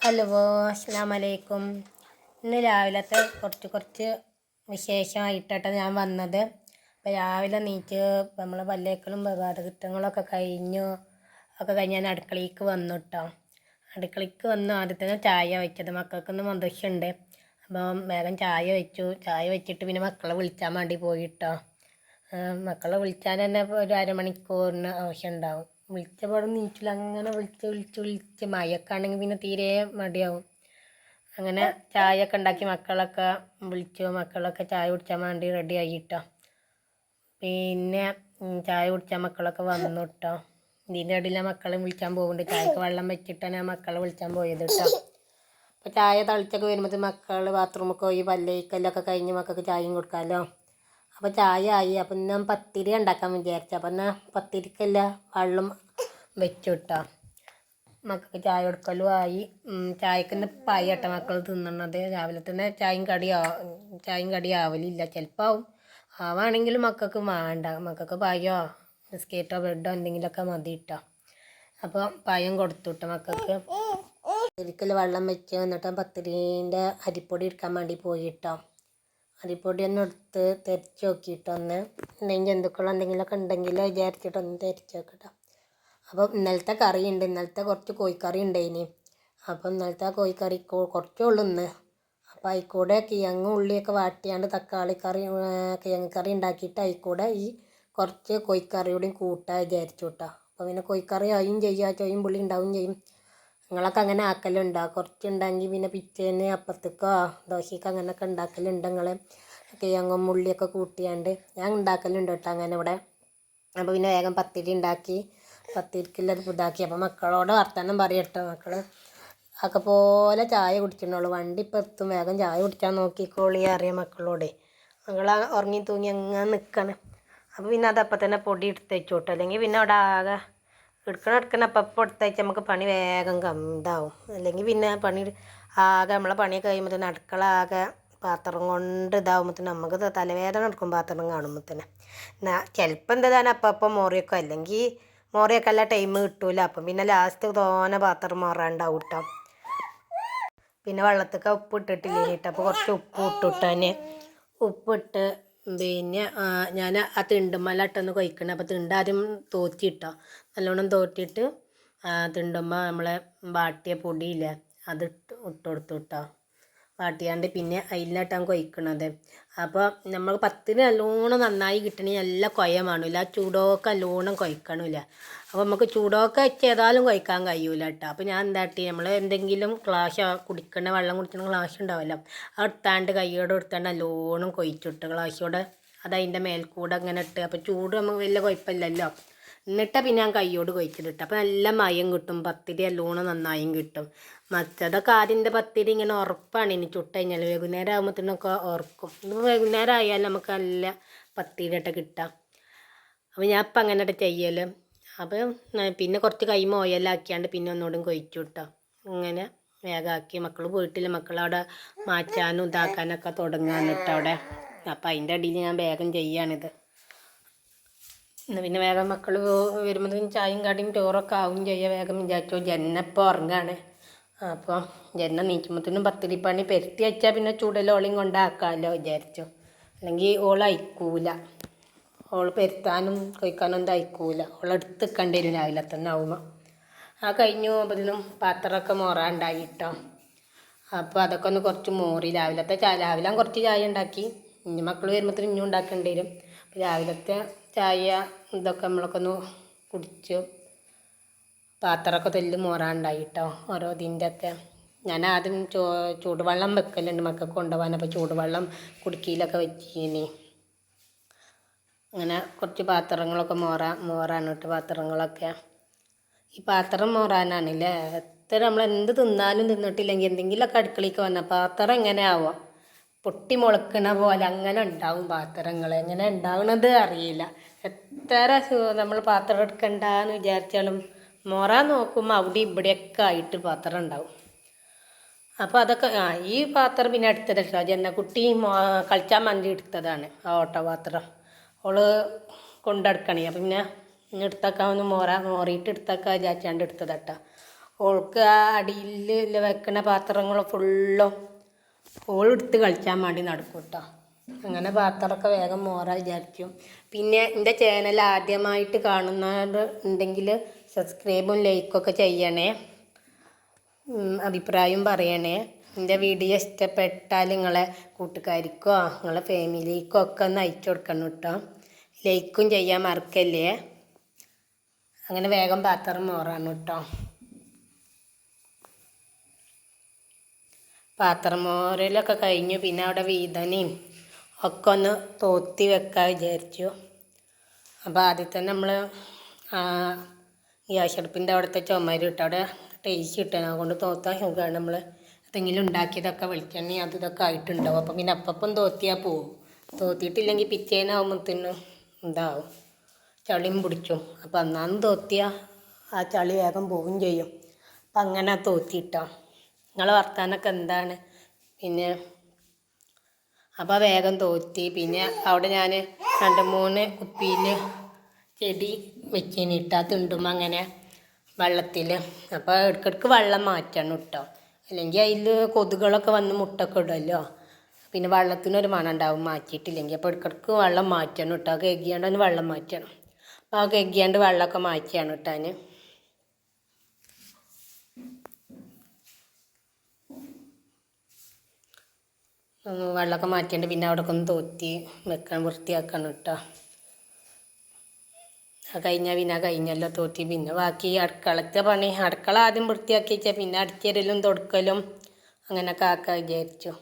Hello അസ്സാം വലൈക്കും ഇന്ന് രാവിലത്തെ കുറച്ച് കുറച്ച് വിശേഷമായിട്ടാണ് ഞാൻ വന്നത്. അപ്പോൾ രാവിലെ നീച്ച് നമ്മളെ പല്ലേക്കളും പ്രഭാതകൃത്യങ്ങളൊക്കെ കഴിഞ്ഞു. ഒക്കെ കഴിഞ്ഞ് ഞാൻ അടുക്കളയ്ക്ക് വന്നു കേട്ടോ അടുക്കളയ്ക്ക് വന്ന് ആദ്യത്തെ ഞാൻ ചായ വെച്ചത്. മക്കൾക്കൊന്ന് മന്ത്രിച്ചുണ്ട് അപ്പോൾ വേഗം ചായ വെച്ചു. ചായ വെച്ചിട്ട് പിന്നെ മക്കളെ വിളിച്ചാൽ വേണ്ടി പോയിട്ടോ മക്കളെ വിളിച്ചാൽ തന്നെ ഒരു അരമണിക്കൂറിന് ആവശ്യം ഉണ്ടാവും വിളിച്ചപാട് നീറ്റില്ല അങ്ങനെ വിളിച്ച് വിളിച്ച് വിളിച്ച് മയക്കാണെങ്കിൽ പിന്നെ തീരെ മടിയാവും. അങ്ങനെ ചായ ഒക്കെ ഉണ്ടാക്കി മക്കളൊക്കെ വിളിച്ചു. മക്കളൊക്കെ ചായ കുടിച്ചാൽ വേണ്ടി റെഡി ആയിട്ടോ. പിന്നെ ചായ കുടിച്ചാൽ മക്കളൊക്കെ വന്നു കേട്ടോ ഇതിന്റെ ഇടയിൽ മക്കളെ വിളിക്കാൻ പോകുന്നുണ്ട് ചായക്ക് വെള്ളം വെച്ചിട്ടാണ് ഞാൻ മക്കളെ വിളിക്കാൻ പോയത് കേട്ടോ അപ്പോൾ ചായ തളിച്ചൊക്കെ വരുമ്പോൾ മക്കൾ ബാത്റൂമൊക്കെ പോയി പല്ലേക്കല്ലൊക്കെ കഴിഞ്ഞ് മക്കൾക്ക് ചായയും കൊടുക്കാമല്ലോ അപ്പോൾ ചായ ആയി അപ്പം ഞാൻ പത്തിരി ഉണ്ടാക്കാൻ വിചാരിച്ചു. അപ്പം എന്നാൽ പത്തിരിക്കല്ല വെള്ളം വെച്ചു കേട്ടോ മക്കൾക്ക് ചായ കൊടുക്കലും ആയി. ചായക്ക് തന്നെ പായട്ട മക്കൾ തിന്നണത്. രാവിലെ തന്നെ ചായയും കടിയാ ചായയും കടി ആവലില്ല. ചിലപ്പോൾ ആവും. ആവാണെങ്കിലും മക്കൾക്ക് വേണ്ട. മക്കൾക്ക് പായോ ബിസ്ക്കറ്റോ ബ്രെഡോ എന്തെങ്കിലുമൊക്കെ മതി ഇട്ടോ അപ്പോൾ പായം കൊടുത്തു കേട്ടോ മക്കൾക്ക്. ഒരിക്കൽ വെള്ളം വെച്ച് എന്നിട്ട് പത്തിരീന്റെ അരിപ്പൊടി എടുക്കാൻ വേണ്ടി പോയി കേട്ടോ അരിപ്പൊടി ഒന്ന് എടുത്ത് തെരിച്ച് നോക്കിയിട്ടൊന്ന് എന്തെങ്കിലും ജന്തുക്കളോ എന്തെങ്കിലുമൊക്കെ ഉണ്ടെങ്കിൽ വിചാരിച്ചിട്ടൊന്ന് തെരിച്ച് നോക്കട്ടോ അപ്പം ഇന്നലത്തെ കറി ഉണ്ട് ഇന്നലത്തെ കുറച്ച് കോഴിക്കറി ഉണ്ടായിനി. അപ്പം ഇന്നലത്തെ ആ കോഴിക്കറി കുറച്ചേ ഉള്ളൂ ഇന്ന്. അപ്പം അതിക്കൂടെ കിഴങ്ങ് ഉള്ളിയൊക്കെ വാട്ടിയാണ്ട് തക്കാളി കറി കിഴങ്ങ് കറി ഉണ്ടാക്കിയിട്ട് അതിക്കൂടെ ഈ കുറച്ച് കോഴിക്കറിയോടെയും കൂടി കൂട്ടാൻ വിചാരിച്ചു കേട്ടോ. അപ്പോൾ പിന്നെ കോഴിക്കറി ആയും ചെയ്യുക ചോയും പുള്ളി ഉണ്ടാവും ചെയ്യും. നിങ്ങളൊക്കെ അങ്ങനെ ആക്കലുണ്ടോ? കുറച്ച് ഉണ്ടെങ്കിൽ പിന്നെ പിറ്റേന്ന് അപ്പത്തേക്കോ ദോശയ്ക്ക് അങ്ങനെയൊക്കെ ഉണ്ടാക്കലുണ്ട് നിങ്ങൾ കിഴങ്ങും ഉള്ളിയൊക്കെ കൂട്ടിയാണ്ട്. ഞാൻ ഉണ്ടാക്കലുണ്ട് കേട്ടോ അങ്ങനെ ഇവിടെ. അപ്പോൾ പിന്നെ വേഗം പത്തിരി ഉണ്ടാക്കി. പത്തിരിക്കുള്ളത് ഇതാക്കി. അപ്പോൾ മക്കളോട് വർത്തമാനം പറയും കേട്ടോ മക്കൾ ഒക്കെ പോലെ ചായ കുടിക്കണുള്ളൂ. വണ്ടി ഇപ്പം എത്തും. വേഗം ചായ കുടിക്കാൻ നോക്കിക്കോളി അറിയാം മക്കളോട്. മകൾ ഉറങ്ങി തൂങ്ങി അങ്ങനെ നിൽക്കണം അപ്പോൾ പിന്നെ അതപ്പം തന്നെ പൊടി എടുത്ത് അല്ലെങ്കിൽ പിന്നെ അവിടെ ആകെ എടുക്കണം എടുക്കണം. അപ്പം അപ്പം നമുക്ക് പണി വേഗം ഇതാവും അല്ലെങ്കിൽ പിന്നെ പണി ആകെ നമ്മളെ പണിയൊക്കെ കഴിയുമ്പോൾ അടുക്കള ആകെ പാത്രം കൊണ്ട് ഇതാവുമ്പോഴത്തേന് നമുക്ക് തലവേദന എടുക്കും പാത്രം കാണുമ്പോൾ തന്നെ എന്നാ ചിലപ്പോൾ എന്താണ് അപ്പം അപ്പം മോറിയൊക്കെ അല്ലെങ്കിൽ മോറിയൊക്കെ അല്ല ടൈം കിട്ടൂല. അപ്പം പിന്നെ ലാസ്റ്റ് തോനെ പാത്രം മോറാണ്ടാവും കേട്ടോ പിന്നെ വെള്ളത്തൊക്കെ ഉപ്പ് ഇട്ടിട്ടില്ലേ കേട്ടോ അപ്പോൾ കുറച്ച് ഉപ്പ് ഇട്ടിട്ടാൻ ഉപ്പിട്ട് പിന്നെ ഞാൻ ആ തിണ്ടുമ്മല ഇട്ടൊന്ന് കൊയ്ക്കണം. അപ്പോൾ തിണ്ട് ആദ്യം തോറ്റിട്ടോ. നല്ലോണം തോറ്റിയിട്ട് തിണ്ടുമ്മ നമ്മളെ വാട്ടിയ പൊടിയില്ലേ അത് ഇട്ട് ഇട്ട് കൊടുത്തു കേട്ടോ വാട്ടിയാണ്ട് പിന്നെ അതിലോട്ടാണ് കൊയ്ക്കണത്. അപ്പോൾ നമ്മൾ പത്തിന് നല്ലോണം നന്നായി കിട്ടണമെങ്കിൽ നല്ല കൊയമാണില്ല ആ ചൂടോക്കെ നല്ലോണം കൊയ്ക്കണില്ല. അപ്പോൾ നമുക്ക് ചൂടോക്കെ ചെയ്താലും കൊയ്ക്കാൻ കഴിയൂല കേട്ടോ അപ്പോൾ ഞാൻ എന്താട്ടി നമ്മൾ എന്തെങ്കിലും ഗ്ലാസ് കുടിക്കണ വെള്ളം കുടിക്കണ ക്ലാഷ് ഉണ്ടാവല്ലോ അത് എടുത്താണ്ട് കൈയോടെ എടുത്താണ്ട് നല്ലോണം കൊയ്ച്ചിട്ട് ക്ലാഷോടെ അത് അതിന്റെ മേൽക്കൂടെ അങ്ങനെ ഇട്ട് അപ്പോൾ ചൂട് നമുക്ക് വലിയ കുഴപ്പമില്ലല്ലോ എന്നിട്ടാ പിന്നെ ഞാൻ കൈയോട് കൊയ്ച്ചിട്ട് അപ്പോൾ നല്ല മയം കിട്ടും പത്തിരി എല്ലോണം നന്നായും കിട്ടും. മറ്റതൊക്കെ ആദ്യത്തെ പത്തിരി ഇങ്ങനെ ഉറപ്പാണ് ഇനി ചുട്ട് കഴിഞ്ഞാൽ വൈകുന്നേരം ആകുമ്പോഴത്തേനൊക്കെ ഉറക്കും ഇപ്പം വൈകുന്നേരം ആയാലും നമുക്ക് നല്ല പത്തിരിയിട്ട് കിട്ടാം. അപ്പോൾ ഞാൻ ഇപ്പം അങ്ങനെ ചെയ്യൽ അപ്പം പിന്നെ കുറച്ച് കൈമ മോയലാക്കിയാണ്ട് പിന്നെ ഒന്നുകൂടെ കൊയ്ച്ചു കിട്ടാം ഇങ്ങനെ വേഗമാക്കി മക്കൾ പോയിട്ടില്ല. മക്കളവിടെ മാറ്റാനും ഇതാക്കാനൊക്കെ തുടങ്ങാനിട്ടവിടെ അപ്പം അതിന്റെ അടിയിൽ ഞാൻ വേഗം ചെയ്യാണിത് എന്നാ പിന്നെ വേറെ മക്കൾ വരുമ്പോഴത്തേക്കും ചായയും കടിയും ചോറൊക്കെ ആവും ചെയ്യുക വേഗം വിചാരിച്ചു ജന്നപ്പോൾ ഉറങ്ങാണ്. അപ്പോൾ ജന്ന നീക്കുമ്പോഴത്തേനും പത്തിരി പണി പെരുത്തി വെച്ചാൽ പിന്നെ ചൂടലോളിയും കൊണ്ടാക്കാമല്ലോ വിചാരിച്ചു. അല്ലെങ്കിൽ ഓൾ അയക്കൂല. ഓൾ പെരുത്താനും കഴിക്കാനും ഒന്നും അയക്കൂല. ഓൾ എടുത്ത് നിൽക്കേണ്ടി വരും രാവിലെ തന്നെ ആവുമ്പോൾ ആ കഴിഞ്ഞു പോകുമ്പോഴത്തേനും പാത്രമൊക്കെ മോറാണ്ടായി കേട്ടോ അപ്പോൾ അതൊക്കെ ഒന്ന് കുറച്ച് മോറി രാവിലത്തെ ചായ രാവിലെ കുറച്ച് ചായ ഉണ്ടാക്കി. ഇനി മക്കൾ വരുമ്പോഴത്തേനും ഇനിയും ഉണ്ടാക്കേണ്ടി വരും. രാവിലത്തെ ചായ ഇതൊക്കെ നമ്മളൊക്കെ ഒന്ന് കുടിച്ചു പാത്രമൊക്കെ തെല്ല് മോറാണ്ടായി കേട്ടോ ഓരോ ഇതിന്റെ ഒക്കെ ഞാൻ ആദ്യം ചോ ചൂടുവെള്ളം വെക്കലുണ്ട് മക്കൾക്ക് കൊണ്ടുപോകാൻ. അപ്പോൾ ചൂടുവെള്ളം കുടുക്കിയിലൊക്കെ വെച്ചിനി അങ്ങനെ കുറച്ച് പാത്രങ്ങളൊക്കെ മോറാ മോറാണ് കേട്ടോ പാത്രങ്ങളൊക്കെ. ഈ പാത്രം മോറാനാണല്ലേ? എത്ര നമ്മൾ എന്ത് തിന്നാലും തിന്നിട്ടില്ലെങ്കിൽ എന്തെങ്കിലുമൊക്കെ അടുക്കളയ്ക്ക് വന്ന പാത്രം എങ്ങനെ ആവാം പൊട്ടി മുളക്കണ പോലെ അങ്ങനെ ഉണ്ടാവും പാത്രങ്ങൾ. എങ്ങനെ ഉണ്ടാവണത് അറിയില്ല. എത്ര നമ്മൾ പാത്രം എടുക്കണ്ടെന്ന് വിചാരിച്ചാലും മൊറ നോക്കുമ്പോൾ അവിടെ ഇവിടെയൊക്കെ ആയിട്ട് പാത്രം ഉണ്ടാവും. അപ്പോൾ അതൊക്കെ ആ ഈ പാത്രം പിന്നെ എടുത്തത് കേട്ടോ ജന്നക്കുട്ടി കുട്ടി കളിച്ചാൻ മന്തി എടുത്തതാണ് ആ ഓട്ട പാത്രം അവൾ കൊണ്ടെടുക്കണേ. അപ്പം പിന്നെ ഒന്ന് മോറ മോറിയിട്ട് എടുത്തേക്കാൻ വിചാരിച്ചാണ്ട് എടുത്തതാട്ടോ. ഓൾക്ക് ആ അടിയിൽ വെക്കണ പാത്രങ്ങൾ ഫുള്ളും ഓളെടുത്ത് കളിച്ചാൻ വേണ്ടി നടക്കും കേട്ടോ അങ്ങനെ പാത്രമൊക്കെ വേഗം മോറാ വിചാരിക്കും. പിന്നെ എന്റെ ചാനൽ ആദ്യമായിട്ട് കാണുന്നവർ ഉണ്ടെങ്കിൽ സബ്സ്ക്രൈബും ലൈക്കൊക്കെ ചെയ്യണേ. അഭിപ്രായം പറയണേ. എന്റെ വീഡിയോ ഇഷ്ടപ്പെട്ടാൽ നിങ്ങളെ കൂട്ടുകാർക്കോ നിങ്ങളെ ഫാമിലിക്കോ ഒക്കെ ഒന്ന് അയച്ചു കൊടുക്കണം കേട്ടോ. ലൈക്കും ചെയ്യാൻ മറക്കല്ലേ? അങ്ങനെ വേഗം പാത്രം മോറാണ് കേട്ടോ. പാത്രം മോരലൊക്കെ കഴിഞ്ഞു. പിന്നെ അവിടെ വീതനയും ഒക്കെ ഒന്ന് തോത്തി വെക്കാൻ വിചാരിച്ചു. അപ്പോൾ ആദ്യം തന്നെ നമ്മൾ ഗ്യാസ് അടുപ്പിന്റെ അവിടുത്തെ ചുമര് ഇട്ട് അവിടെ ടേസ്റ്റ് കിട്ടാൻ അതുകൊണ്ട് തോത്താൻ സുഖമാണ്. നമ്മൾ എന്തെങ്കിലും ഉണ്ടാക്കിയതൊക്കെ വെളിച്ചെണ്ണ അത് ഇതൊക്കെ ആയിട്ടുണ്ടാവും. അപ്പം പിന്നെ അപ്പം തോത്തിയാൽ പോവും. തോത്തിയിട്ടില്ലെങ്കിൽ പിറ്റേനാവുമ്പത്തേനും ഉണ്ടാവും ചളിയും പിടിച്ചും. അപ്പം അന്നാന്ന് തോത്തിയാൽ ആ ചളി വേഗം പോവുകയും ചെയ്യും. അപ്പം അങ്ങനെ തോത്തിയിട്ടോ. നിങ്ങളെ വർത്താനൊക്കെ എന്താണ്? പിന്നെ അപ്പോൾ വേഗം തോറ്റി. പിന്നെ അവിടെ ഞാൻ രണ്ട് മൂന്ന് കുപ്പിയിൽ ചെടി വെച്ചിന് ഇട്ടാൽ തിണ്ടുമ്പോൾ അങ്ങനെ വെള്ളത്തിൽ അപ്പോൾ ഇടയ്ക്കിടയ്ക്ക് വെള്ളം മാറ്റണം കേട്ടോ അല്ലെങ്കിൽ അതിൽ കൊതുകുകളൊക്കെ വന്ന് മുട്ടൊക്കെ ഇടുമല്ലോ പിന്നെ വെള്ളത്തിനൊരു മണം ഉണ്ടാവും മാറ്റിയിട്ടില്ലെങ്കിൽ അപ്പോൾ ഇടയ്ക്കിടയ്ക്ക് വെള്ളം മാറ്റണം കേട്ടോ കെഗിയാണ്ട് വെള്ളം മാറ്റണം. അപ്പോൾ ആ കെഗിയാണ്ട് വെള്ളമൊക്കെ മാറ്റിയാണ് കിട്ടാൻ വെള്ളമൊക്കെ മാറ്റിയിട്ട് പിന്നെ അവിടെ ഒന്ന് തോത്തി വെക്കാൻ വൃത്തിയാക്കണം കേട്ടോ. അത് കഴിഞ്ഞാൽ പിന്നെ കഴിഞ്ഞല്ലോ തോത്തി പിന്നെ ബാക്കി അടുക്കളത്തെ പണി അടുക്കള ആദ്യം വൃത്തിയാക്കി വെച്ചാൽ പിന്നെ അടിച്ചരലും തുടക്കലും അങ്ങനെയൊക്കെ ആക്കാൻ വിചാരിച്ചു.